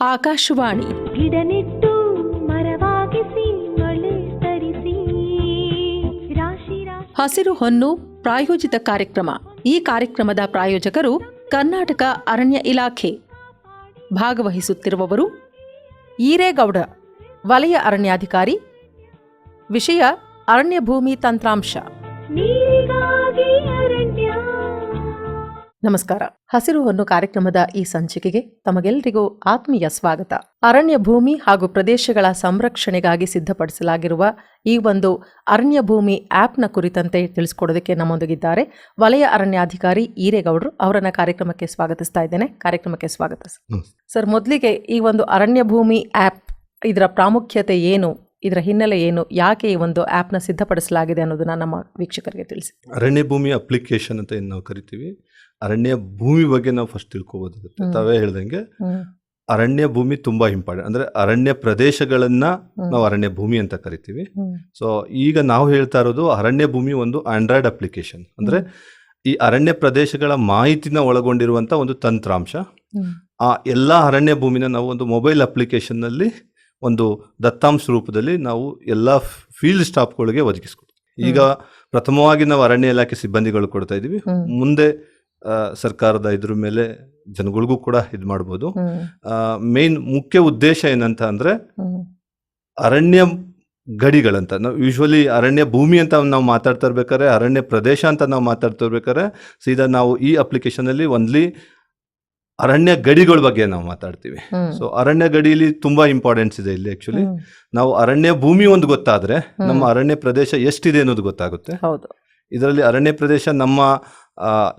ಆಕಾಶವಾಣಿ. ಮರವಾಗಿಸಿ ತರಿಸಿ. ಹಸಿರು ಹೊನ್ನು ಪ್ರಾಯೋಜಿತ ಕಾರ್ಯಕ್ರಮ. ಈ ಕಾರ್ಯಕ್ರಮದ ಪ್ರಾಯೋಜಕರು ಕರ್ನಾಟಕ ಅರಣ್ಯ ಇಲಾಖೆ. ಭಾಗವಹಿಸುತ್ತಿರುವವರು ಈರೇಗೌಡ ವಲಯ ಅರಣ್ಯಾಧಿಕಾರಿ ವಿಷಯ ಅರಣ್ಯ ಭೂಮಿ ತಂತ್ರಾಂಶ. ನೀರಿಗಾಗಿ ನಮಸ್ಕಾರ. ಹಸಿರು ಹೊನ್ನು ಕಾರ್ಯಕ್ರಮದ ಈ ಸಂಚಿಕೆಗೆ ತಮಗೆಲ್ಲರಿಗೂ ಆತ್ಮೀಯ ಸ್ವಾಗತ. ಅರಣ್ಯ ಭೂಮಿ ಹಾಗೂ ಪ್ರದೇಶಗಳ ಸಂರಕ್ಷಣೆಗಾಗಿ ಸಿದ್ಧಪಡಿಸಲಾಗಿರುವ ಈ ಒಂದು ಅರಣ್ಯ ಭೂಮಿ ಆಪ್ನ ಕುರಿತಂತೆ ತಿಳಿಸ್ಕೊಡೋದಕ್ಕೆ ನಮ್ಮೊಂದಿಗಿದ್ದಾರೆ ವಲಯ ಅರಣ್ಯಾಧಿಕಾರಿ ಈರೇಗೌಡರು. ಅವರನ್ನ ಕಾರ್ಯಕ್ರಮಕ್ಕೆ ಸ್ವಾಗತಿಸ್ತಾ ಇದ್ದೇನೆ. ಕಾರ್ಯಕ್ರಮಕ್ಕೆ ಸ್ವಾಗತ ಸರ್. ಮೊದಲಿಗೆ ಈ ಒಂದು ಅರಣ್ಯ ಭೂಮಿ ಆಪ್ ಇದರ ಪ್ರಾಮುಖ್ಯತೆ ಏನು? ಇದರ ಹಿನ್ನೆಲೆ ಏನು? ಯಾಕೆ ಈ ಒಂದು ಆ್ಯಪ್ನ ಸಿದ್ಧಪಡಿಸಲಾಗಿದೆ ಅನ್ನೋದನ್ನ ನಮ್ಮ ವೀಕ್ಷಕರಿಗೆ ತಿಳಿಸಿ. ಅರಣ್ಯ ಭೂಮಿ ಅಪ್ಲಿಕೇಶನ್ ಅಂತ ಏನು ನಾವು ಕರಿತೀವಿ? ಅರಣ್ಯ ಭೂಮಿ ಬಗ್ಗೆ ನಾವು ಫಸ್ಟ್ ತಿಳ್ಕೊಬೋದಾಗುತ್ತೆ. ತಾವೇ ಹೇಳ್ದಂಗೆ ಅರಣ್ಯ ಭೂಮಿ ತುಂಬಾ ಇಂಪಾರ್ಟೆಂಟ್ ಅಂದ್ರೆ ಅರಣ್ಯ ಪ್ರದೇಶಗಳನ್ನ. ನಾವು ಅರಣ್ಯ ಭೂಮಿ ಅಂತ ಕರಿತೀವಿ. ಸೊ ಈಗ ನಾವು ಹೇಳ್ತಾ ಇರೋದು ಅರಣ್ಯ ಭೂಮಿ ಒಂದು ಆಂಡ್ರಾಯ್ಡ್ ಅಪ್ಲಿಕೇಶನ್ ಅಂದ್ರೆ ಈ ಅರಣ್ಯ ಪ್ರದೇಶಗಳ ಮಾಹಿತಿನ ಒಳಗೊಂಡಿರುವಂತ ಒಂದು ತಂತ್ರಾಂಶ. ಆ ಎಲ್ಲಾ ಅರಣ್ಯ ಭೂಮಿನ ನಾವು ಒಂದು ಮೊಬೈಲ್ ಅಪ್ಲಿಕೇಶನ್ನಲ್ಲಿ ಒಂದು ದತ್ತಾಂಶ ರೂಪದಲ್ಲಿ ನಾವು ಎಲ್ಲ ಫೀಲ್ಡ್ ಸ್ಟಾಫ್ಗಳಿಗೆ ಒದಗಿಸ್ಕೊಡ್ತೀವಿ. ಈಗ ಪ್ರಥಮವಾಗಿ ನಾವು ಅರಣ್ಯ ಇಲಾಖೆ ಸಿಬ್ಬಂದಿಗಳು ಕೊಡ್ತಾ ಇದೀವಿ ಮುಂದೆ ಸರ್ಕಾರದ ಇದ್ರ ಮೇಲೆ ಜನಗಳಿಗೂ ಕೂಡ ಇದು ಮಾಡ್ಬೋದು. ಮೇನ್ ಮುಖ್ಯ ಉದ್ದೇಶ ಏನಂತ ಅಂದ್ರೆ. ಅರಣ್ಯ ಗಡಿಗಳಂತ. ನಾವು ಯೂಶ್ವಲಿ ಅರಣ್ಯ ಭೂಮಿ ಅಂತ ನಾವು ಮಾತಾಡ್ತಾ ಇರ್ಬೇಕಾದ್ರೆ ಅರಣ್ಯ ಪ್ರದೇಶ ಅಂತ ನಾವು ಮಾತಾಡ್ತಾ ಇರ್ಬೇಕಾದ್ರೆ ಸೀದಾ ನಾವು ಈ ಅಪ್ಲಿಕೇಶನ್ ಅಲ್ಲಿ ಒನ್ಲಿ ಅರಣ್ಯ ಗಡಿಗಳ ಬಗ್ಗೆ ನಾವು ಮಾತಾಡ್ತೀವಿ. ಸೊ ಅರಣ್ಯ ಗಡಿಯಲ್ಲಿ ತುಂಬಾ ಇಂಪಾರ್ಟೆನ್ಸ್ ಇದೆ ಇಲ್ಲಿ ಆಕ್ಚುಲಿ ನಾವು ಅರಣ್ಯ ಭೂಮಿ ಒಂದು ಗೊತ್ತಾದ್ರೆ ನಮ್ಮ ಅರಣ್ಯ ಪ್ರದೇಶ ಎಷ್ಟಿದೆ ಅನ್ನೋದು ಗೊತ್ತಾಗುತ್ತೆ. ಹೌದು. ಇದರಲ್ಲಿ ಅರಣ್ಯ ಪ್ರದೇಶ ನಮ್ಮ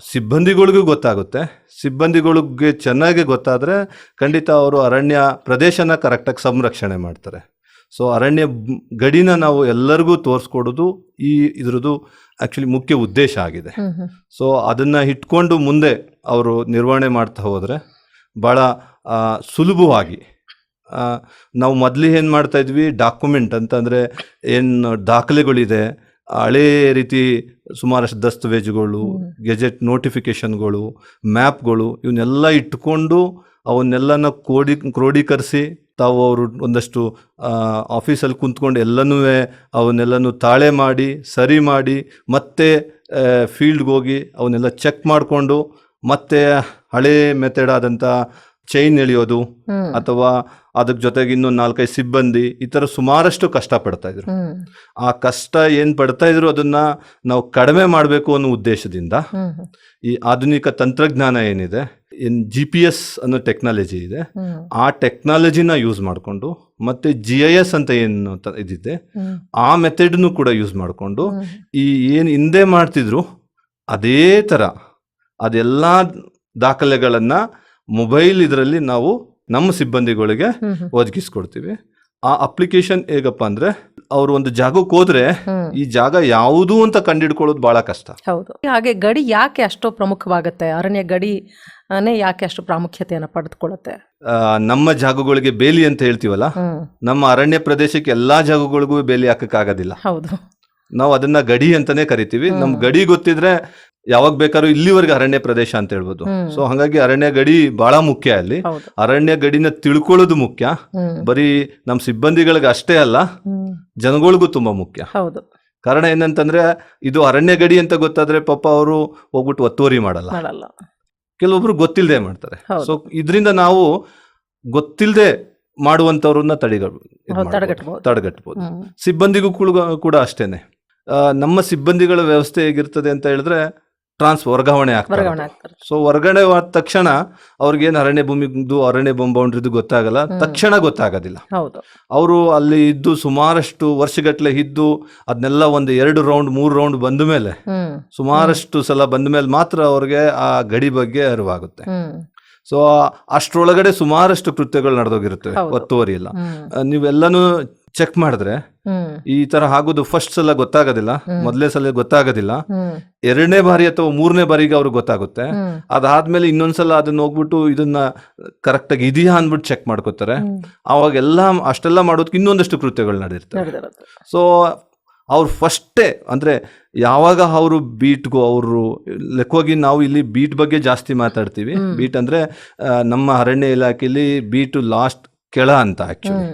ಸಿಬ್ಬಂದಿಗಳಿಗೂ ಗೊತ್ತಾಗುತ್ತೆ. ಸಿಬ್ಬಂದಿಗಳಿಗೆ ಚೆನ್ನಾಗಿ ಗೊತ್ತಾದರೆ ಖಂಡಿತ ಅವರು ಅರಣ್ಯ ಪ್ರದೇಶನ ಕರೆಕ್ಟಾಗಿ ಸಂರಕ್ಷಣೆ ಮಾಡ್ತಾರೆ. ಸೊ ಅರಣ್ಯ ಗಡಿನ ನಾವು ಎಲ್ಲರಿಗೂ ತೋರಿಸ್ಕೊಡೋದು ಈ ಇದ್ರದ್ದು ಆ್ಯಕ್ಚುಲಿ ಮುಖ್ಯ ಉದ್ದೇಶ ಆಗಿದೆ. ಸೊ ಅದನ್ನು ಇಟ್ಕೊಂಡು ಮುಂದೆ ಅವರು ನಿರ್ವಹಣೆ ಮಾಡ್ತಾ ಹೋದರೆ ಭಾಳ ಸುಲಭವಾಗಿ ನಾವು ಮೊದಲು ಏನು ಮಾಡ್ತಾ ಇದ್ವಿ? ಡಾಕ್ಯುಮೆಂಟ್ ಅಂತಂದರೆ ಏನು ದಾಖಲೆಗಳಿದೆ? ಹಳೇ ರೀತಿ ಸುಮಾರಷ್ಟು ದಸ್ತಾವೇಜುಗಳು. ಗೆಜೆಟ್ ನೋಟಿಫಿಕೇಶನ್ಗಳು ಮ್ಯಾಪ್ಗಳು ಇವನ್ನೆಲ್ಲ ಇಟ್ಕೊಂಡು ಅವನ್ನೆಲ್ಲನ ಕೋಡಿ ಕ್ರೋಢೀಕರಿಸಿ ತಾವು ಅವರು ಒಂದಷ್ಟು ಆಫೀಸಲ್ಲಿ ಕುಂತ್ಕೊಂಡು ಎಲ್ಲನೂ ಅವನ್ನೆಲ್ಲನೂ ತಾಳೆ ಮಾಡಿ ಸರಿ ಮಾಡಿ ಮತ್ತೆ ಫೀಲ್ಡ್ಗೆ ಹೋಗಿ ಅವನ್ನೆಲ್ಲ ಚೆಕ್ ಮಾಡಿಕೊಂಡು ಮತ್ತೆ ಹಳೇ ಮೆಥಡ್ ಆದಂಥ ಚೈನ್ ಎಳಿಯೋದು ಅಥವಾ ಅದಕ್ಕೆ ಜೊತೆಗೆ ಇನ್ನೂ ನಾಲ್ಕೈದು ಸಿಬ್ಬಂದಿ ಈ ಥರ ಸುಮಾರಷ್ಟು ಕಷ್ಟ ಪಡ್ತಾ ಇದ್ರು ಆ ಕಷ್ಟ ಏನು ಪಡ್ತಾ ಇದ್ರು ಅದನ್ನ ನಾವು ಕಡಿಮೆ ಮಾಡಬೇಕು ಅನ್ನೋ ಉದ್ದೇಶದಿಂದ. ಈ ಆಧುನಿಕ ತಂತ್ರಜ್ಞಾನ ಏನಿದೆ ಏನು ಜಿ ಪಿ ಎಸ್ ಅನ್ನೋ ಟೆಕ್ನಾಲಜಿ ಇದೆ ಆ ಟೆಕ್ನಾಲಜಿನ ಯೂಸ್ ಮಾಡಿಕೊಂಡು ಮತ್ತೆ ಜಿ ಐ ಎಸ್ ಅಂತ ಏನು ಇದಿದೆ. ಆ ಮೆಥಡ್ನು ಕೂಡ ಯೂಸ್ ಮಾಡಿಕೊಂಡು ಈ ಏನು ಹಿಂದೆ ಮಾಡ್ತಿದ್ರು ಅದೇ ಥರ ಅದೆಲ್ಲ ದಾಖಲೆಗಳನ್ನು ಮೊಬೈಲ್ ಇದರಲ್ಲಿ ನಾವು ನಮ್ಮ ಸಿಬ್ಬಂದಿಗಳಿಗೆ. ಒದಗಿಸ್ಕೊಡ್ತೀವಿ. ಆ ಅಪ್ಲಿಕೇಶನ್ ಹೇಗಪ್ಪ ಅಂದ್ರೆ ಅವರು ಒಂದು ಜಾಗಕ್ಕೆ ಹೋದ್ರೆ ಈ ಜಾಗ ಯಾವುದು ಅಂತ ಕಂಡಿಡ್ಕೊಳ್ಳೋದು ಬಹಳ ಕಷ್ಟ. ಹೌದು. ಹಾಗೆ ಗಡಿ ಯಾಕೆ ಅಷ್ಟು ಪ್ರಮುಖವಾಗುತ್ತೆ? ಅರಣ್ಯ ಗಡಿ ನೇ ಯಾಕೆ ಅಷ್ಟು ಪ್ರಾಮುಖ್ಯತೆಯನ್ನು ಪಡೆದುಕೊಳ್ಳುತ್ತೆ? ನಮ್ಮ ಜಾಗಗಳಿಗೆ ಬೇಲಿ ಅಂತ ಹೇಳ್ತೀವಲ್ಲ? ನಮ್ಮ ಅರಣ್ಯ ಪ್ರದೇಶಕ್ಕೆ ಎಲ್ಲಾ ಜಾಗಗಳಿಗೂ ಬೇಲಿ ಹಾಕಕ್ಕಾಗೋದಿಲ್ಲ. ಹೌದು. ನಾವು ಅದನ್ನ ಗಡಿ ಅಂತಾನೆ ಕರಿತೀವಿ. ನಮ್ ಗಡಿ ಗೊತ್ತಿದ್ರೆ ಯಾವಾಗ ಬೇಕಾದ್ರೂ ಇಲ್ಲಿವರೆಗೆ ಅರಣ್ಯ ಪ್ರದೇಶ ಅಂತ ಹೇಳ್ಬೋದು. ಸೊ ಹಾಗಾಗಿ ಅರಣ್ಯ ಗಡಿ ಬಹಳ ಮುಖ್ಯ ಅಲ್ಲಿ. ಅರಣ್ಯ ಗಡಿನ ತಿಳ್ಕೊಳ್ಳೋದು ಮುಖ್ಯ. ಬರೀ ನಮ್ಮ ಸಿಬ್ಬಂದಿಗಳಿಗೆ ಅಷ್ಟೇ ಅಲ್ಲ. ಜನಗಳಿಗೂ ತುಂಬಾ ಮುಖ್ಯ. ಹೌದು. ಕಾರಣ ಏನಂತಂದ್ರೆ ಇದು ಅರಣ್ಯ ಗಡಿ ಅಂತ ಗೊತ್ತಾದ್ರೆ ಪಾಪ ಅವರು ಹೋಗ್ಬಿಟ್ಟು ಒತ್ತುವರಿ ಮಾಡಲ್ಲ. ಕೆಲವೊಬ್ರು ಗೊತ್ತಿಲ್ಲದೆ ಮಾಡ್ತಾರೆ. ಸೊ ಇದರಿಂದ ನಾವು ಗೊತ್ತಿಲ್ಲದೆ ಮಾಡುವಂತವ್ರನ್ನ ತಡೆಗಟ್ಟಬಹುದು ತಡೆಗಟ್ಬೋದು. ತಡೆಗಟ್ಬೋದು. ಸಿಬ್ಬಂದಿಗೂ ಕೂಡ- ಅಷ್ಟೇನೆ. ನಮ್ಮ ಸಿಬ್ಬಂದಿಗಳ ವ್ಯವಸ್ಥೆ ಹೇಗಿರ್ತದೆ ಅಂತ ಹೇಳಿದ್ರೆ ಟ್ರಾನ್ಸ್ ವರ್ಗಾವಣೆ ವರ್ಗಾವಣೆ ಆಗ್ತಾರೆ ಸೊ ವರ್ಗಾವಣೆ ಆದ ತಕ್ಷಣ ಅವ್ರಿಗೇನು ಅರಣ್ಯ ಭೂಮಿದು ಅರಣ್ಯ ಬೌಂಡ್ರಿದು ಗೊತ್ತಾಗಲ್ಲ. ತಕ್ಷಣ ಗೊತ್ತಾಗೋದಿಲ್ಲ. ಹೌದು. ಅವರು ಅಲ್ಲಿ ಇದ್ದು ಸುಮಾರಷ್ಟು ವರ್ಷಗಟ್ಟಲೆ ಇದ್ದು ಅದನ್ನೆಲ್ಲ ಒಂದು ಎರಡು ರೌಂಡ್ ಮೂರು ರೌಂಡ್ ಬಂದ ಮೇಲೆ ಸುಮಾರಷ್ಟು ಸಲ ಬಂದ ಮೇಲೆ ಮಾತ್ರ ಅವ್ರಿಗೆ ಆ ಗಡಿ ಬಗ್ಗೆ ಅರಿವಾಗುತ್ತೆ. ಸೊ ಅಷ್ಟರೊಳಗಡೆ ಸುಮಾರಷ್ಟು ಕೃತ್ಯಗಳು ನಡೆದೋಗಿರುತ್ತೆ ಹೌದು. ಒತ್ತುವರಿ ಇಲ್ಲ ಹ್ಮ್. ಆ, ನೀವೆಲ್ಲನೂ ಚೆಕ್ ಮಾಡಿದ್ರೆ ಈ ತರ ಆಗೋದು ಫಸ್ಟ್ ಸಲ ಗೊತ್ತಾಗೋದಿಲ್ಲ. ಮೊದಲೇ ಸಲ ಗೊತ್ತಾಗೋದಿಲ್ಲ. ಎರಡನೇ ಬಾರಿ ಅಥವಾ ಮೂರನೇ ಬಾರಿಗೆ ಅವ್ರಿಗೆ ಗೊತ್ತಾಗುತ್ತೆ. ಅದಾದ್ಮೇಲೆ ಇನ್ನೊಂದ್ಸಲ ಅದನ್ನ ಹೋಗ್ಬಿಟ್ಟು ಇದನ್ನ ಕರೆಕ್ಟಾಗಿ ಇದೆಯಾ ಅಂದ್ಬಿಟ್ಟು ಚೆಕ್ ಮಾಡ್ಕೋತಾರೆ. ಅವಾಗ ಅವಾಗೆಲ್ಲ ಅಷ್ಟೆಲ್ಲ ಮಾಡೋದಕ್ಕೆ ಇನ್ನೊಂದಷ್ಟು ಕೃತ್ಯಗಳು ನಡೀತಾರೆ ಸೊ ಅವ್ರು ಫಸ್ಟೇ ಅಂದ್ರೆ ಯಾವಾಗ ಅವರು ಬೀಟ್ಗೂ ಅವರು ಲೆಕ್ಕವಾಗಿ ನಾವು ಇಲ್ಲಿ ಬೀಟ್ ಬಗ್ಗೆ ಜಾಸ್ತಿ ಮಾತಾಡ್ತೀವಿ. ಬೀಟ್ ಅಂದರೆ ನಮ್ಮ ಅರಣ್ಯ ಇಲಾಖೆಯಲ್ಲಿ ಬೀಟು ಲಾಸ್ಟ್ ಕೆಳ ಅಂತ ಆಕ್ಚುಲಿ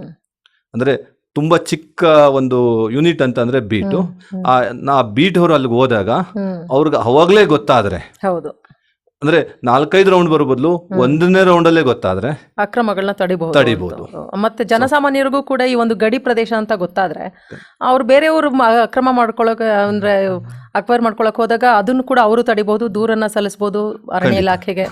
ಅಂದರೆ ತುಂಬ ಚಿಕ್ಕ ಒಂದು ಯೂನಿಟ್ ಅಂತ ಅಂದ್ರೆ ಬೀಟು. ಆ ನಾ ಬೀಟ್ ಅವರು ಅಲ್ಲಿಗೆ ಹೋದಾಗ. ಅವ್ರಿಗೆ ಅವಾಗಲೇ ಗೊತ್ತಾದ್ರೆ ಹೌದು ಅಂದರೆ ನಾಲ್ಕೈದು ರೌಂಡ್ ಬರೋ ಬದಲು ಒಂದನೇ ರೌಂಡಲ್ಲೇ ಗೊತ್ತಾದ್ರೆ ಅಕ್ರಮಗಳನ್ನ ತಡಿಬಹುದು ತಡಿಬಹುದು. ಮತ್ತೆ ಜನಸಾಮಾನ್ಯರಿಗೂ ಕೂಡ ಈ ಒಂದು ಗಡಿ ಪ್ರದೇಶ ಅಂತ ಗೊತ್ತಾದ್ರೆ ಅವ್ರು ಬೇರೆಯವರು ಅಕ್ರಮ ಮಾಡ್ಕೊಳಕ್ ಅಂದ್ರೆ ಅಕ್ವೈರ್ ಮಾಡ್ಕೊಳಕ್ ಹೋದಾಗ ಅದನ್ನು ಕೂಡ ಅವರು ತಡಿಬಹುದು ದೂರನ್ನ ಸಲ್ಲಿಸಬಹುದು ಅರಣ್ಯ. ಇಲಾಖೆಗೆ.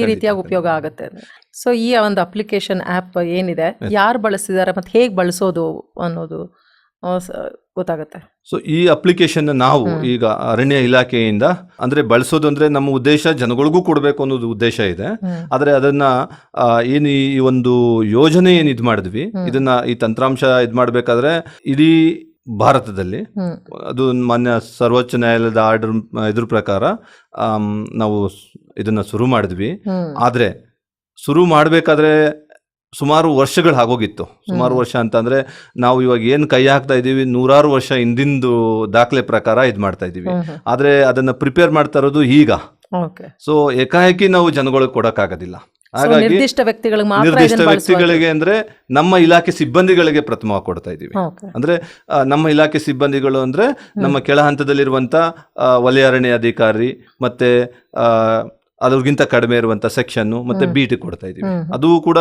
ಈ ರೀತಿಯಾಗಿ ಉಪಯೋಗ ಆಗುತ್ತೆ ಸೊ ಈ ಒಂದು ಅಪ್ಲಿಕೇಶನ್ ಆ್ಯಪ್ ಏನಿದೆ ಯಾರು ಬಳಸಿದ್ದಾರೆ ಮತ್ತೆ ಹೇಗೆ ಬಳಸೋದು ಅನ್ನೋದು ಗೊತ್ತಾಗುತ್ತೆ. ಸೊ ಈ ಅಪ್ಲಿಕೇಶನ್ ನಾವು ಈಗ ಅರಣ್ಯ ಇಲಾಖೆಯಿಂದ ಅಂದ್ರೆ ಬಳಸೋದು ಅಂದ್ರೆ ನಮ್ಮ ಉದ್ದೇಶ ಜನಗಳಿಗೂ ಕೊಡಬೇಕು ಅನ್ನೋದು ಉದ್ದೇಶ ಇದೆ. ಆದ್ರೆ ಅದನ್ನ ಏನು ಈ ಒಂದು ಯೋಜನೆ ಏನು ಇದು ಮಾಡಿದ್ವಿ ಇದನ್ನ ಈ ತಂತ್ರಾಂಶ ಇದು ಮಾಡಬೇಕಾದ್ರೆ ಇಡೀ ಭಾರತದಲ್ಲಿ ಅದು ಮಾನ್ಯ ಸರ್ವೋಚ್ಚ ನ್ಯಾಯಾಲಯದ ಆರ್ಡರ್ ಇದ್ರ ಪ್ರಕಾರ ನಾವು ಇದನ್ನ ಶುರು ಮಾಡಿದ್ವಿ. ಆದರೆ ಶುರು ಮಾಡಬೇಕಾದ್ರೆ ಸುಮಾರು ವರ್ಷಗಳು ಆಗೋಗಿತ್ತು. ಸುಮಾರು ವರ್ಷ ಅಂತಂದ್ರೆ ನಾವು ಇವಾಗ ಏನು ಕೈ ಹಾಕ್ತಾ ಇದ್ದೀವಿ ನೂರಾರು ವರ್ಷ ಹಿಂದಿಂದು ದಾಖಲೆ ಪ್ರಕಾರ ಇದು ಮಾಡ್ತಾ ಇದೀವಿ ಆದರೆ ಅದನ್ನ ಪ್ರಿಪೇರ್ ಮಾಡ್ತಾ ಇರೋದು ಈಗ. ಸೊ ಏಕಾಏಕಿ ನಾವು ಜನಗಳಿಗೆ ಕೊಡೋಕ್ಕಾಗೋದಿಲ್ಲ. ಹಾಗಾಗಿ ನಿರ್ದಿಷ್ಟ ವ್ಯಕ್ತಿಗಳಿಗೆ ಮಾತ್ರ ನಿರ್ದಿಷ್ಟ ವ್ಯಕ್ತಿಗಳಿಗೆ ಅಂದ್ರೆ ನಮ್ಮ ಇಲಾಖೆ ಸಿಬ್ಬಂದಿಗಳಿಗೆ ಪ್ರಥಮ ಕೊಡ್ತಾ ಇದೀವಿ ಅಂದ್ರೆ ನಮ್ಮ ಇಲಾಖೆ ಸಿಬ್ಬಂದಿಗಳು ಅಂದ್ರೆ ನಮ್ಮ ಕೆಳ ಹಂತದಲ್ಲಿರುವಂತ ವಲಯ ಅರಣ್ಯ ಅಧಿಕಾರಿ ಮತ್ತೆ ಆ, ಅದ್ರಗಿಂತ ಕಡಿಮೆ ಇರುವಂತ ಸೆಕ್ಷನ್ ಮತ್ತೆ ಬೀಟ್ ಕೊಡ್ತಾ ಇದೀವಿ ಅದು ಕೂಡ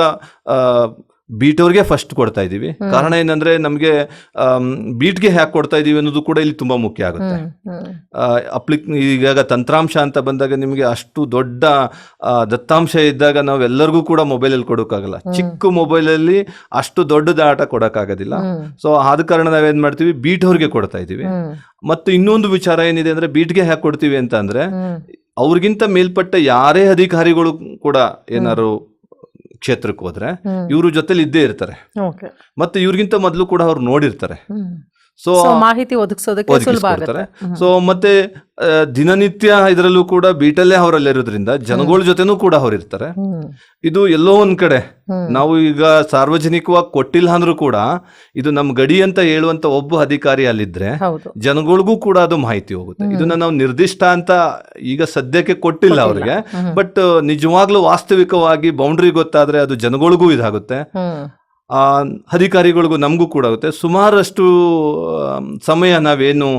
ಬೀಟ್ ಅವ್ರಿಗೆ ಫಸ್ಟ್ ಕೊಡ್ತಾ ಇದೀವಿ ಕಾರಣ ಏನಂದ್ರೆ ನಮಗೆ ಬೀಟ್ಗೆ ಹ್ಯಾಕ್ ಕೊಡ್ತಾ ಇದೀವಿ ಅನ್ನೋದು ಕೂಡ ಇಲ್ಲಿ ತುಂಬಾ ಮುಖ್ಯ ಆಗುತ್ತೆ. ಅಪ್ಲಿಕ್ ಈಗ ತಂತ್ರಾಂಶ ಅಂತ ಬಂದಾಗ ನಿಮಗೆ ಅಷ್ಟು ದೊಡ್ಡ ದತ್ತಾಂಶ ಇದ್ದಾಗ ನಾವು ಎಲ್ಲರಿಗೂ ಕೂಡ ಮೊಬೈಲಲ್ಲಿ ಕೊಡೋಕ್ಕಾಗಲ್ಲ. ಚಿಕ್ಕ ಮೊಬೈಲಲ್ಲಿ ಅಷ್ಟು ದೊಡ್ಡ ಡಾಟಾ ಕೊಡೋಕ್ಕಾಗೋದಿಲ್ಲ. ಸೊ ಆದ ಕಾರಣ ನಾವೇನ್ ಮಾಡ್ತೀವಿ ಬೀಟ್ ಅವ್ರಿಗೆ ಕೊಡ್ತಾ ಇದೀವಿ ಮತ್ತು ಇನ್ನೊಂದು ವಿಚಾರ ಏನಿದೆ ಅಂದ್ರೆ ಬೀಟ್ಗೆ ಹ್ಯಾಕ್ ಕೊಡ್ತೀವಿ ಅಂತ ಅಂದ್ರೆ ಅವ್ರಿಗಿಂತ ಮೇಲ್ಪಟ್ಟ ಯಾರೇ ಅಧಿಕಾರಿಗಳು ಕೂಡ ಏನಾದ್ರು ಕ್ಷೇತ್ರಕ್ಕೆ ಹೋದ್ರೆ. ಇವ್ರ ಜೊತೆಲಿ ಇದ್ದೇ ಇರ್ತಾರೆ. ಮತ್ತೆ ಇವ್ರಿಗಿಂತ ಮೊದಲು ಕೂಡ ಅವ್ರು ನೋಡಿರ್ತಾರೆ. ಸೊ ಮಾಹಿತಿ ಒದಗಿಸೋದಕ್ಕೆ ಸುಲಭ ಆಗುತ್ತೆ. ಒದಗಿಸ್ಕೊಡ್ತಾರೆ. ಸೊ ಮತ್ತೆ ದಿನನಿತ್ಯ ಇದರಲ್ಲೂ ಕೂಡ ಬೀಟಲ್ಲೇ ಅವರಲ್ಲಿರೋದ್ರಿಂದ ಜನಗಳ ಜೊತೆನೂ ಕೂಡ ಅವ್ರು ಇರ್ತಾರೆ ಇದು ಎಲ್ಲೋ ಒಂದ್ ಕಡೆ. ನಾವು ಈಗ ಸಾರ್ವಜನಿಕವಾಗಿ ಕೊಟ್ಟಿಲ್ಲ ಅಂದ್ರೂ ಕೂಡ ಇದು ನಮ್ ಗಡಿ ಅಂತ ಹೇಳುವಂತ ಒಬ್ಬ ಅಧಿಕಾರಿ ಅಲ್ಲಿದ್ರೆ ಜನಗಳಿಗೂ ಕೂಡ ಅದು ಮಾಹಿತಿ ಹೋಗುತ್ತೆ. ಇದನ್ನ ನಾವು ನಿರ್ದಿಷ್ಟ ಅಂತ ಈಗ ಸದ್ಯಕ್ಕೆ ಕೊಟ್ಟಿಲ್ಲ ಅವ್ರಿಗೆ. ಬಟ್ ನಿಜವಾಗ್ಲೂ ವಾಸ್ತವಿಕವಾಗಿ ಬೌಂಡ್ರಿ ಗೊತ್ತಾದ್ರೆ ಅದು ಜನಗಳಿಗೂ ಇದಾಗುತ್ತೆ. ಅಧಿಕಾರಿಗಳಿಗೂ ನಮಗೂ ಕೂಡ ಆಗುತ್ತೆ. ಸುಮಾರಷ್ಟು ಸಮಯ ನಾವೇನು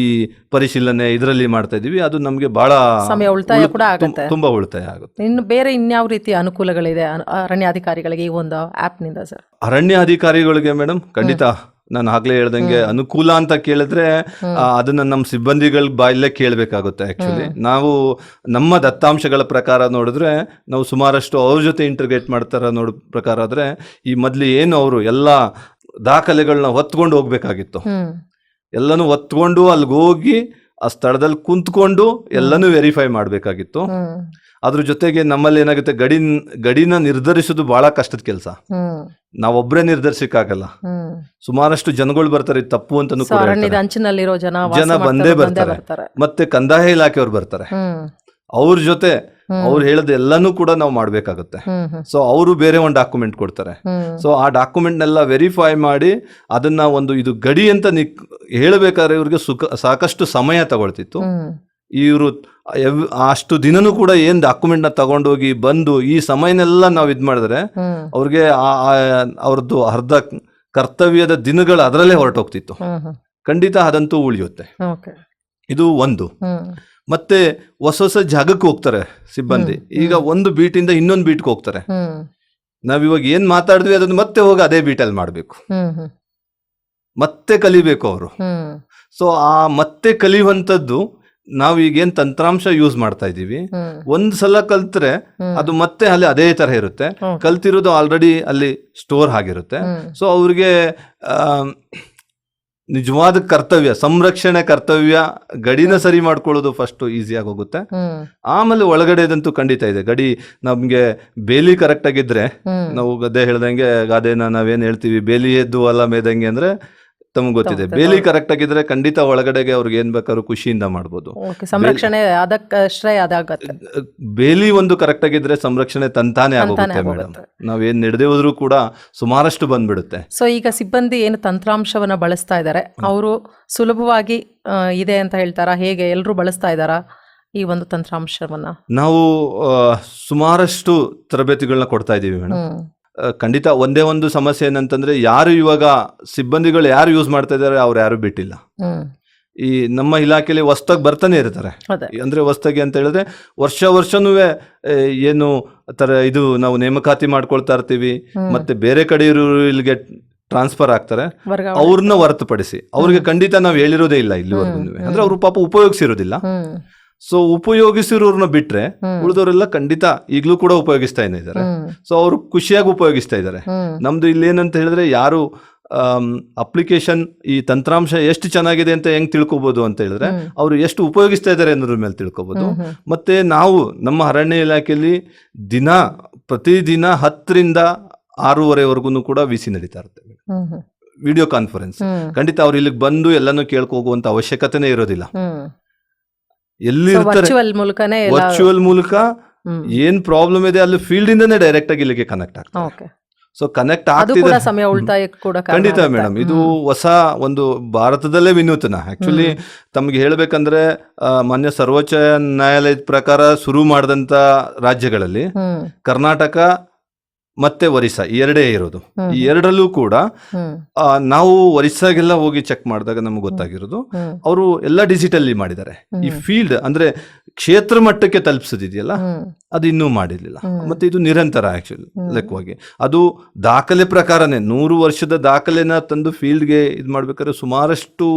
ಈ ಪರಿಶೀಲನೆ ಇದರಲ್ಲಿ ಮಾಡ್ತಾ ಇದೀವಿ ಅದು ನಮಗೆ ಬಹಳ ಸಮಯ ಉಳಿತಾಯ ಕೂಡ ಆಗುತ್ತೆ. ತುಂಬಾ ಉಳಿತಾಯ ಆಗುತ್ತೆ. ಇನ್ನು ಬೇರೆ ಇನ್ಯಾವ ರೀತಿಯ ಅನುಕೂಲಗಳಿದೆ? ಅರಣ್ಯ ಅಧಿಕಾರಿಗಳಿಗೆ ಈ ಒಂದು ಆಪ್ನಿಂದ ಸರ್? ಅರಣ್ಯ ಅಧಿಕಾರಿಗಳಿಗೆ ಮೇಡಮ್ ಖಂಡಿತ ನಾನು ಆಗ್ಲೇ ಹೇಳ್ದಂಗೆ ಅನುಕೂಲ ಅಂತ ಕೇಳಿದ್ರೆ ಅದನ್ನ ನಮ್ಮ ಸಿಬ್ಬಂದಿಗಳ ಬಾಯಲ್ಲೇ ಕೇಳಬೇಕಾಗುತ್ತೆ ಆಕ್ಚುಲಿ ನಾವು ನಮ್ಮ ದತ್ತಾಂಶಗಳ ಪ್ರಕಾರ ನೋಡಿದ್ರೆ ನಾವು ಸುಮಾರಷ್ಟು ಅವ್ರ ಜೊತೆ ಇಂಟರ್ಗೇಟ್ ಮಾಡ್ತಾರ ನೋಡ ಪ್ರಕಾರ ಆದ್ರೆ ಈ ಮೊದ್ಲು ಏನು ಅವರು ಎಲ್ಲ ದಾಖಲೆಗಳನ್ನ ಹೊತ್ಕೊಂಡು ಹೋಗ್ಬೇಕಾಗಿತ್ತು. ಎಲ್ಲನೂ ಹೊತ್ಕೊಂಡು ಅಲ್ಲಿಗೆ ಹೋಗಿ ಆ ಸ್ಥಳದಲ್ಲಿ ಕುಂತ್ಕೊಂಡು ಎಲ್ಲನೂ ವೆರಿಫೈ ಮಾಡಬೇಕಾಗಿತ್ತು. ಅದ್ರ ಜೊತೆಗೆ ನಮ್ಮಲ್ಲಿ ಏನಾಗುತ್ತೆ ಗಡಿ ಗಡಿನ ನಿರ್ಧರಿಸೋದು ಬಹಳ ಕಷ್ಟದ ಕೆಲಸ. ಹ್ಮ್. ನಾವೊಬ್ಬರೇ ನಿರ್ಧರಿಸಕ್ಕಾಗಲ್ಲ. ಸುಮಾರಷ್ಟು ಜನಗಳು ಬರ್ತಾರೆ ತಪ್ಪು ಅಂತ ಅಂಚಿನಲ್ಲಿರೋ ಜನ ಜನ ಬಂದೇ ಬರ್ತಾರೆ. ಮತ್ತೆ ಕಂದಾಯ ಇಲಾಖೆಯವ್ರು ಬರ್ತಾರೆ. ಅವ್ರ ಜೊತೆ. ಅವ್ರು ಹೇಳದ ಎಲ್ಲಾನು ಕೂಡ ನಾವು ಮಾಡ್ಬೇಕಾಗುತ್ತೆ. ಸೊ ಅವರು ಬೇರೆ ಒಂದು ಡಾಕ್ಯುಮೆಂಟ್ ಕೊಡ್ತಾರೆ. ಸೊ ಆ ಡಾಕ್ಯುಮೆಂಟ್ನೆಲ್ಲ ವೆರಿಫೈ ಮಾಡಿ ಅದನ್ನ ಒಂದು ಇದು ಗಡಿ ಅಂತ ಹೇಳಬೇಕಾದ್ರೆ ಇವ್ರಿಗೆ ಸುಖ ಸಾಕಷ್ಟು ಸಮಯ ತಗೊಳ್ತಿತ್ತು. ಇವರು ಅಷ್ಟು ದಿನನೂ ಕೂಡ ಏನ್ ಡಾಕ್ಯುಮೆಂಟ್ನ ತಗೊಂಡೋಗಿ ಬಂದು ಈ ಸಮಯನೆಲ್ಲ ನಾವು ಇದ್ ಮಾಡಿದ್ರೆ ಅವ್ರಿಗೆ ಅವ್ರದ್ದು ಅರ್ಧ ಕರ್ತವ್ಯದ ದಿನಗಳು ಅದರಲ್ಲೇ ಹೊರಟೋಗ್ತಿತ್ತು. ಖಂಡಿತ ಅದಂತೂ ಉಳಿಯುತ್ತೆ. ಇದು ಒಂದು. ಮತ್ತೆ ಹೊಸ ಹೊಸ ಜಾಗಕ್ಕೆ ಹೋಗ್ತಾರೆ ಸಿಬ್ಬಂದಿ. ಈಗ ಒಂದು ಬೀಟಿಂದ ಇನ್ನೊಂದು ಬೀಟ್ಗೆ ಹೋಗ್ತಾರೆ. ನಾವಿವಾಗ ಏನ್ ಮಾತಾಡಿದ್ವಿ ಅದನ್ನ ಮತ್ತೆ ಹೋಗಿ ಅದೇ ಬೀಟಲ್ಲಿ ಮಾಡಬೇಕು. ಮತ್ತೆ ಕಲಿಬೇಕು ಅವರು. ಸೊ ಆ ಮತ್ತೆ ಕಲಿಯುವಂಥದ್ದು ನಾವು ಈಗ ಏನ್ ತಂತ್ರಾಂಶ ಯೂಸ್ ಮಾಡ್ತಾ ಇದೀವಿ ಒಂದ್ ಸಲ ಕಲ್ತ್ರೆ ಅದು ಮತ್ತೆ ಅಲ್ಲಿ ಅದೇ ತರ ಇರುತ್ತೆ. ಕಲ್ತಿರೋದು ಆಲ್ರೆಡಿ ಅಲ್ಲಿ ಸ್ಟೋರ್ ಆಗಿರುತ್ತೆ. ಸೊ ಅವ್ರಿಗೆ ನಿಜವಾದ ಕರ್ತವ್ಯ ಸಂರಕ್ಷಣೆ ಕರ್ತವ್ಯ ಗಡಿನ ಸರಿ ಮಾಡ್ಕೊಳ್ಳೋದು ಫಸ್ಟ್ ಈಸಿಯಾಗಿ ಹೋಗುತ್ತೆ. ಆಮೇಲೆ ಒಳಗಡೆದಂತೂ ಖಂಡಿತ ಇದೆ. ಗಡಿ ನಮ್ಗೆ ಬೇಲಿ ಕರೆಕ್ಟ್ ಆಗಿದ್ರೆ ನಾವು ಗದ್ದೆ ಹೇಳ್ದಂಗೆ ಗಾದೆನ ನಾವೇನು ಹೇಳ್ತೀವಿ? ಬೇಲಿ ಎದ್ದು ಅಲ್ಲ ಮೇದಂಗೆ ಅಂದ್ರೆ ತಮಗೆ ಗೊತ್ತಿದೆ. ಬೇಲಿ ಕರೆಕ್ಟ್ ಆಗಿದ್ರೆ ಖಂಡಿತ ಒಳಗಡೆಗೆ ಅವ್ರಿಗೆ ಏನ್ ಬೇಕಾದ್ರೂ ಖುಷಿಯಿಂದ ಮಾಡ್ಬೋದು. ಓಕೆ ಸಂರಕ್ಷಣೆ ಅದಕ್ಕಷ್ಟೇ ಅದಾಗತ್ತೆ. ಬೇಲಿ ಒಂದು ಕರೆಕ್ಟ್ ಆಗಿದ್ರೆ ಸಂರಕ್ಷಣೆ ತಂತಾನೆ ಆಗುತ್ತೆ ಮೇಡಮ್. ನಾವ್ ನಾವೇನ್ ನಡೆದೇ ಹೋದ್ರೂ ಕೂಡ ಸುಮಾರಷ್ಟು ಬಂದ್ಬಿಡುತ್ತೆ. ಸೊ ಈಗ ಸಿಬ್ಬಂದಿ ಏನು ತಂತ್ರಾಂಶವನ್ನ ಬಳಸ್ತಾ ಇದ್ದಾರೆ ಅವರು ಸುಲಭವಾಗಿ ಇದೆ ಅಂತ ಹೇಳ್ತಾರಾ? ಹೇಗೆ ಎಲ್ಲರೂ ಬಳಸ್ತಾ ಇದ್ದಾರಾ ಈ ಒಂದು ತಂತ್ರಾಂಶವನ್ನ? ನಾವು ಸುಮಾರಷ್ಟು ತರಬೇತಿಗಳನ್ನ ಕೊಡ್ತಾ ಇದ್ದೀವಿ ಮೇಡಮ್. ಖಂಡಿತ ಒಂದೇ ಒಂದು ಸಮಸ್ಯೆ ಏನಂತಂದ್ರೆ ಯಾರು ಇವಾಗ ಸಿಬ್ಬಂದಿಗಳು ಯಾರು ಯೂಸ್ ಮಾಡ್ತಾ ಇದ್ದಾರೆ ಅವ್ರು ಯಾರು ಬಿಟ್ಟಿಲ್ಲ. ಈ ನಮ್ಮ ಇಲಾಖೆಯಲ್ಲಿ ಹೊಸ್ದಾಗಿ ಬರ್ತಾನೆ ಇರ್ತಾರೆ. ಅಂದ್ರೆ ಹೊಸ್ದಾಗಿ ಅಂತ ಹೇಳಿದ್ರೆ ವರ್ಷ ವರ್ಷನೂ ಏನು ತರ ಇದು ನಾವು ನೇಮಕಾತಿ ಮಾಡ್ಕೊಳ್ತಾ ಇರ್ತೀವಿ. ಮತ್ತೆ ಬೇರೆ ಕಡೆ ಇರೋರು ಇಲ್ಲಿಗೆ ಟ್ರಾನ್ಸ್ಫರ್ ಆಗ್ತಾರೆ. ಅವ್ರನ್ನ ಹೊರತುಪಡಿಸಿ. ಅವ್ರಿಗೆ ಖಂಡಿತ ನಾವು ಹೇಳಿರೋದೇ ಇಲ್ಲ ಇಲ್ಲಿವರೆಗೂ. ಅಂದ್ರೆ ಅವರು ಪಾಪ ಉಪಯೋಗಿಸಿರೋದಿಲ್ಲ. ಸೊ ಉಪಯೋಗಿಸಿರೋರ್ನ ಬಿಟ್ರೆ. ಉಳಿದವರೆಲ್ಲ ಖಂಡಿತ ಈಗಲೂ ಕೂಡ ಉಪಯೋಗಿಸ್ತಾ ಇದ್ದಾರೆ. ಸೊ ಅವರು ಖುಷಿಯಾಗಿ ಉಪಯೋಗಿಸ್ತಾ ಇದ್ದಾರೆ. ನಮ್ದು ಇಲ್ಲಿ ಏನಂತ ಹೇಳಿದ್ರೆ ಯಾರು ಅಪ್ಲಿಕೇಶನ್ ಈ ತಂತ್ರಾಂಶ ಎಷ್ಟು ಚೆನ್ನಾಗಿದೆ ಅಂತ ಹೆಂಗ್ ತಿಳ್ಕೊಬಹುದು ಅಂತ ಹೇಳಿದ್ರೆ. ಅವರು ಎಷ್ಟು ಉಪಯೋಗಿಸ್ತಾ ಇದ್ದಾರೆ ಅನ್ನೋದ್ರ ಮೇಲೆ ತಿಳ್ಕೊಬಹುದು. ಮತ್ತೆ ನಾವು ನಮ್ಮ ಅರಣ್ಯ ಇಲಾಖೆಯಲ್ಲಿ ದಿನ ಪ್ರತಿದಿನ ಹತ್ತರಿಂದ ಆರೂವರೆವರೆಗೂ ಕೂಡ ವಿ ಸಿ ನಡೀತಾ ಇರ್ತೇವೆ ವಿಡಿಯೋ ಕಾನ್ಫರೆನ್ಸ್. ಖಂಡಿತ ಅವ್ರು ಇಲ್ಲಿಗೆ ಬಂದು ಎಲ್ಲಾನು ಕೇಳ್ಕೋಗುವಂತ ಅವಶ್ಯಕತೆನೇ ಇರೋದಿಲ್ಲ. ಎಲ್ಲಿ ವರ್ಚುವಲ್ ಮೂಲಕನೇ ಎಲ್ಲ ವರ್ಚುವಲ್ ಮೂಲಕ ಏನ್ ಪ್ರಾಬ್ಲಮ್ ಇದೆ ಅಲ್ಲಿ ಫೀಲ್ಡ್ ಇಂದನೇ ಡೈರೆಕ್ಟ್ ಆಗಿ ಇಲ್ಲಿಗೆ ಕನೆಕ್ಟ್ ಆಗ್ತದೆ. ಸೊ ಕನೆಕ್ಟ್ ಆಗ್ತಿದೆ. ಸಮಯ ಉಳಿತಾಯ ಕೂಡ ಖಂಡಿತ ಮೇಡಮ್ ಇದು ಹೊಸ ಒಂದು ಭಾರತದಲ್ಲೇ ವಿನೂತನ. ಆಕ್ಚುಲಿ ತಮಗೆ ಹೇಳ್ಬೇಕಂದ್ರೆ ಮಾನ್ಯ ಸರ್ವೋಚ್ಚ ನ್ಯಾಯಾಲಯದ ಪ್ರಕಾರ ಶುರು ಮಾಡಿದಂತ ರಾಜ್ಯಗಳಲ್ಲಿ ಕರ್ನಾಟಕ ಮತ್ತೆ ಒರಿಸ್ಸಾ ಈ ಎರಡೇ ಇರೋದು. ಈ ಎರಡರಲ್ಲೂ ಕೂಡ ನಾವು ಒರಿಸ್ಸಾಗೆಲ್ಲ ಹೋಗಿ ಚೆಕ್ ಮಾಡಿದಾಗ ನಮ್ಗೆ ಗೊತ್ತಾಗಿರೋದು ಅವರು ಎಲ್ಲ ಡಿಜಿಟಲ್ಲಿ ಮಾಡಿದ್ದಾರೆ. ಈ ಫೀಲ್ಡ್ ಅಂದ್ರೆ ಕ್ಷೇತ್ರ ಮಟ್ಟಕ್ಕೆ ತಲುಪಿಸೋದಿದೆಯಲ್ಲ ಅದು ಇನ್ನೂ ಮಾಡಿರ್ಲಿಲ್ಲ. ಮತ್ತೆ ಇದು ನಿರಂತರ ಆಕ್ಚುಲಿ. ಲೆಕ್ಕವಾಗಿ. ಅದು ದಾಖಲೆ ಪ್ರಕಾರನೇ ನೂರು ವರ್ಷದ ದಾಖಲೆನ ತಂದು ಫೀಲ್ಡ್ಗೆ ಇದು ಮಾಡ್ಬೇಕಾದ್ರೆ ಸುಮಾರಷ್ಟು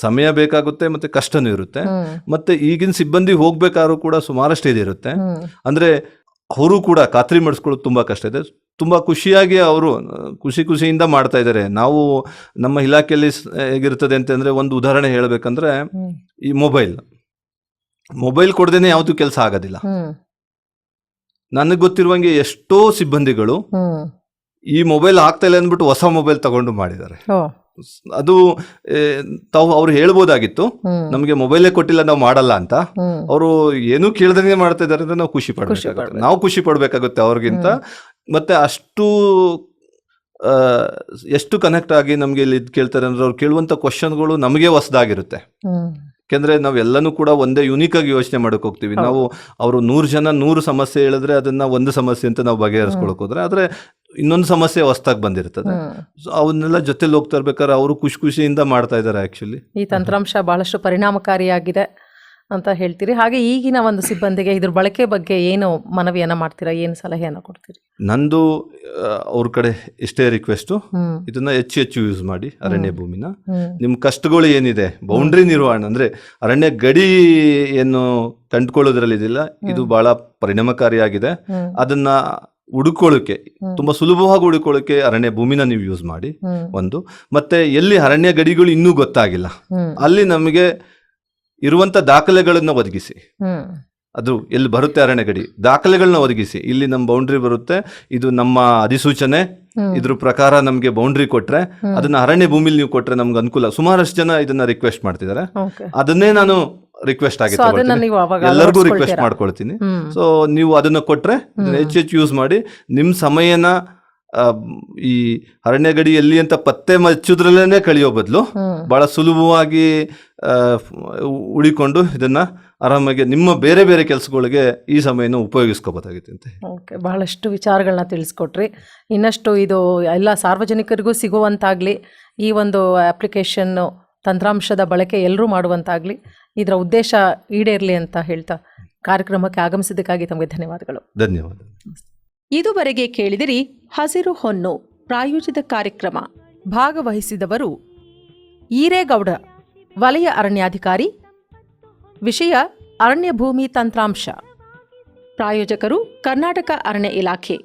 ಸಮಯ ಬೇಕಾಗುತ್ತೆ ಮತ್ತೆ ಕಷ್ಟನೂ ಇರುತ್ತೆ. ಮತ್ತೆ ಈಗಿನ ಸಿಬ್ಬಂದಿ ಹೋಗ್ಬೇಕಾದ್ರೂ ಕೂಡ ಸುಮಾರಷ್ಟು ಇದಿರುತ್ತೆ. ಅಂದ್ರೆ ಅವರು ಕೂಡ ಖಾತ್ರಿ ಮಾಡಿಸ್ಕೊಳ್ಳೋದು ತುಂಬಾ ಕಷ್ಟ ಇದೆ. ತುಂಬಾ ಖುಷಿಯಾಗಿ ಅವರು ಖುಷಿ ಖುಷಿಯಿಂದ ಮಾಡ್ತಾ ಇದ್ದಾರೆ. ನಾವು ನಮ್ಮ ಇಲಾಖೆಯಲ್ಲಿ ಹೇಗಿರ್ತದೆ ಅಂತಂದ್ರೆ ಒಂದು ಉದಾಹರಣೆ ಹೇಳಬೇಕಂದ್ರೆ ಈ ಮೊಬೈಲ್. ಮೊಬೈಲ್ ಕೊಡದೇನೆ ಯಾವುದು ಕೆಲಸ ಆಗೋದಿಲ್ಲ. ನನಗೆ ಗೊತ್ತಿರುವಂಗೆ ಎಷ್ಟೋ ಸಿಬ್ಬಂದಿಗಳು ಈ ಮೊಬೈಲ್ ಆಗ್ತಾ ಇಲ್ಲ ಅಂದ್ಬಿಟ್ಟು ಹೊಸ ಮೊಬೈಲ್ ತಗೊಂಡು ಮಾಡಿದ್ದಾರೆ. ಅದು ತಾವು ಅವ್ರು ಹೇಳ್ಬೋದಾಗಿತ್ತು. ನಮಗೆ ಮೊಬೈಲೇ ಕೊಟ್ಟಿಲ್ಲ ನಾವು ಮಾಡಲ್ಲ ಅಂತ. ಅವರು ಏನು ಕೇಳ್ದಂಗೆ ಮಾಡ್ತಾ ಇದ್ದಾರೆ ಅಂದ್ರೆ ನಾವು ಖುಷಿ ಪಡ್ಬೇಕಾಗುತ್ತೆ. ಪಡ್ಬೇಕು. ನಾವು ಖುಷಿ ಪಡ್ಬೇಕಾಗುತ್ತೆ ಅವ್ರಿಗಿಂತ. ಮತ್ತೆ ಅಷ್ಟು ಎಷ್ಟು ಕನೆಕ್ಟ್ ಆಗಿ ನಮಗೆ ಇಲ್ಲಿ ಇದ್ ಕೇಳ್ತಾರೆ ಅಂದ್ರೆ ಅವ್ರು ಕೇಳುವಂತ ಕ್ವಶನ್ಗಳು ನಮಗೆ ಹೊಸದಾಗಿರುತ್ತೆ. ಯಾಕೆಂದ್ರೆ ನಾವು ಎಲ್ಲನೂ ಕೂಡ ಒಂದೇ ಯುನೀಕ್ ಆಗಿ ಯೋಚನೆ ಮಾಡಕ್ ಹೋಗ್ತೀವಿ. ನಾವು ಅವರು ನೂರು ಜನ ನೂರು ಸಮಸ್ಯೆ ಹೇಳಿದ್ರೆ ಅದನ್ನ ಒಂದು ಸಮಸ್ಯೆ ಅಂತ ನಾವು ಬಗೆಹರಿಸ್ಕೊಳಕ್ಕೆ ಹೋದ್ರೆ ಆದ್ರೆ ಇನ್ನೊಂದು ಸಮಸ್ಯೆ ಹೊಸ್ದಾಗಿ ಬಂದಿರ್ತದೆ. ಸೊ ಅವನ್ನೆಲ್ಲ ಜೊತೆಲಿ ಹೋಗ್ತಾ ಇರ್ಬೇಕಾದ್ರೆ ಅವರು ಖುಷಿ ಖುಷಿಯಿಂದ ಮಾಡ್ತಾ ಇದ್ದಾರೆ ಆಕ್ಚುಲಿ ಈ ತಂತ್ರಾಂಶ ಬಹಳಷ್ಟು ಪರಿಣಾಮಕಾರಿಯಾಗಿದೆ. ಅಂತ ಹೇಳ್ತೀರಿ. ಹಾಗೆ ಈಗಿನ ಒಂದು ಸಿಬ್ಬಂದಿಗೆ ಇದ್ರ ಬಳಕೆ ಬಗ್ಗೆ ಏನು ಮನವಿಯನ್ನು ಮಾಡ್ತೀರಾ? ಏನು ಸಲಹೆಯನ್ನು ಕೊಡ್ತೀರಿ? ನಂದು ಅವ್ರ ಕಡೆ ಇಷ್ಟೇ ರಿಕ್ವೆಸ್ಟು ಇದನ್ನ ಹೆಚ್ಚು ಹೆಚ್ಚು ಯೂಸ್ ಮಾಡಿ ಅರಣ್ಯ ಭೂಮಿನ. ನಿಮ್ಮ ನಿಮ್ ಕಷ್ಟಗಳು ಏನಿದೆ? ಬೌಂಡ್ರಿ ನಿರ್ವಹಣೆ ಅಂದ್ರೆ ಅರಣ್ಯ ಗಡಿ ಏನು ಕಂಡುಕೊಳ್ಳೋದ್ರಲ್ಲಿ ಇದಿಲ್ಲ. ಇದು ಬಹಳ ಪರಿಣಾಮಕಾರಿಯಾಗಿದೆ. ಅದನ್ನ ಹುಡುಕೊಳ್ಳೋಕೆ. ತುಂಬಾ ಸುಲಭವಾಗಿ ಹುಡುಕೊಳ್ಳೋಕೆ ಅರಣ್ಯ ಭೂಮಿನ ನೀವು ಯೂಸ್ ಮಾಡಿ ಒಂದು. ಮತ್ತೆ ಎಲ್ಲಿ ಅರಣ್ಯ ಗಡಿಗಳು ಇನ್ನೂ ಗೊತ್ತಾಗಿಲ್ಲ. ಅಲ್ಲಿ ನಮಗೆ ಇರುವಂತ ದಾಖಲೆಗಳನ್ನ ಒದಗಿಸಿ. ಅದು ಎಲ್ಲಿ ಬರುತ್ತೆ ಅರಣ್ಯ ಗಡಿ ದಾಖಲೆಗಳನ್ನ ಒದಗಿಸಿ. ಇಲ್ಲಿ ನಮ್ಮ ಬೌಂಡ್ರಿ ಬರುತ್ತೆ ಇದು ನಮ್ಮ ಅಧಿಸೂಚನೆ. ಇದ್ರ ಪ್ರಕಾರ ನಮಗೆ ಬೌಂಡ್ರಿ ಕೊಟ್ರೆ ಅದನ್ನ ಅರಣ್ಯ ಭೂಮಿಲಿ ನೀವು ಕೊಟ್ರೆ ನಮ್ಗೆ ಅನುಕೂಲ. ಸುಮಾರಷ್ಟು ಜನ ಇದನ್ನ ರಿಕ್ವೆಸ್ಟ್ ಮಾಡ್ತಿದ್ದಾರೆ ಅದನ್ನೇ ನಾನು ರಿಕ್ವೆಸ್ಟ್ ಆಗಿ ಎಲ್ಲರಿಗೂ ರಿಕ್ವೆಸ್ಟ್ ಮಾಡ್ಕೊಳ್ತೀನಿ. ಸೊ ನೀವು ಅದನ್ನ ಕೊಟ್ರೆ ಹೆಚ್ಚು ಹೆಚ್ಚು ಯೂಸ್ ಮಾಡಿ ನಿಮ್ಮ ಸಮಯನ ಈ ಅರಣ್ಯ ಗಡಿ ಎಲ್ಲಿ ಅಂತ ಪತ್ತೆ ಮಚ್ಚುದ್ರಲ್ಲೇ ಕಳಿಯೋ ಬದಲು ಬಹಳ ಸುಲಭವಾಗಿ ಉಳಿಕೊಂಡು ಇದನ್ನ ಆರಾಮಾಗಿ ನಿಮ್ಮ ಬೇರೆ ಬೇರೆ ಕೆಲಸಗಳಿಗೆ ಈ ಸಮಯನ ಉಪಯೋಗಿಸ್ಕೋಬೋದಾಗಿತ್ತು ಅಂತ ಓಕೆ ಬಹಳಷ್ಟು ವಿಚಾರಗಳನ್ನ ತಿಳಿಸ್ಕೊಟ್ರಿ. ಇನ್ನಷ್ಟು ಇದು ಎಲ್ಲ ಸಾರ್ವಜನಿಕರಿಗೂ ಸಿಗುವಂತಾಗಲಿ ಈ ಒಂದು ಅಪ್ಲಿಕೇಶನ್ನು ತಂತ್ರಾಂಶದ ಬಳಕೆ ಎಲ್ಲರೂ ಮಾಡುವಂತಾಗಲಿ ಇದರ ಉದ್ದೇಶ ಈಡೇರಲಿ ಅಂತ ಹೇಳ್ತಾ ಕಾರ್ಯಕ್ರಮಕ್ಕೆ ಆಗಮಿಸಿದ್ದಕ್ಕಾಗಿ ತಮಗೆ ಧನ್ಯವಾದಗಳು. ಧನ್ಯವಾದ ಇದುವರೆಗೆ ಕೇಳಿದಿರಿ ಹಸಿರು ಹೊನ್ನು ಪ್ರಾಯೋಜಿತ ಕಾರ್ಯಕ್ರಮ ಭಾಗವಹಿಸಿದವರು ಈರೇಗೌಡ, ವಲಯ ಅರಣ್ಯಾಧಿಕಾರಿ, ವಿಷಯ ಅರಣ್ಯ ಭೂಮಿ ತಂತ್ರಾಂಶ. ಪ್ರಾಯೋಜಕರು ಕರ್ನಾಟಕ ಅರಣ್ಯ ಇಲಾಖೆ.